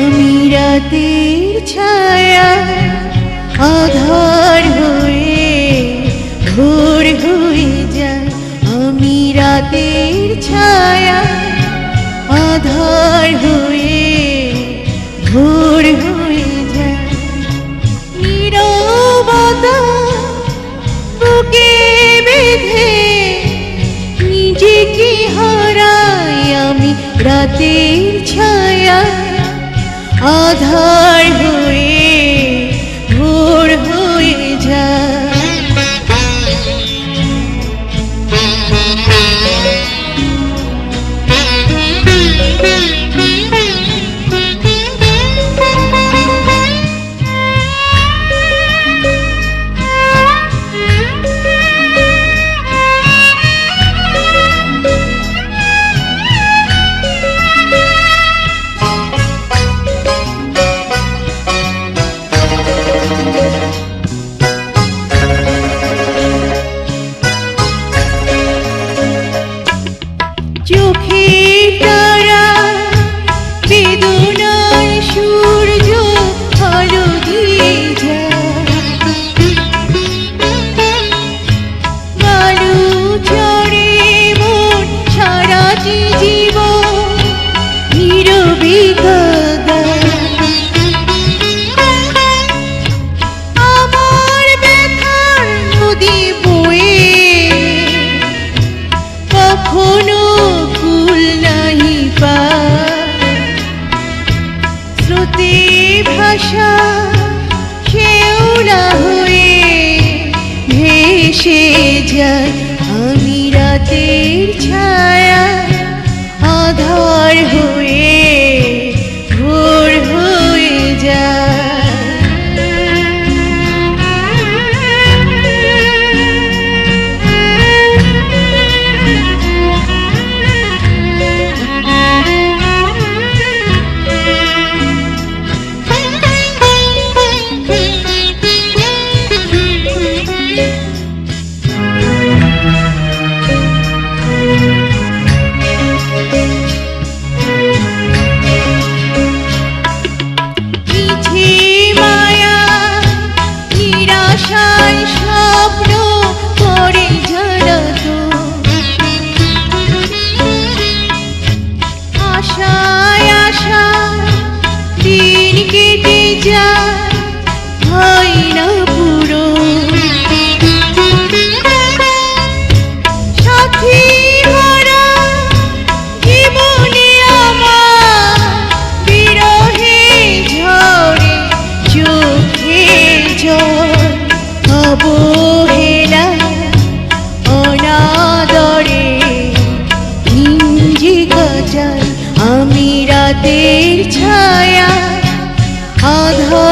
আমি রাতের ছায়া আধার হয়ে ঘোর হয়ে যায়। আমি রাতের ছায়া আধার হয়ে ঘোর হয়ে রাতের ছায়া আধার হয়ে নেশা খেউলা হয়ে ভেসে যায়। আমি রাতের ছায় Yeah. राधा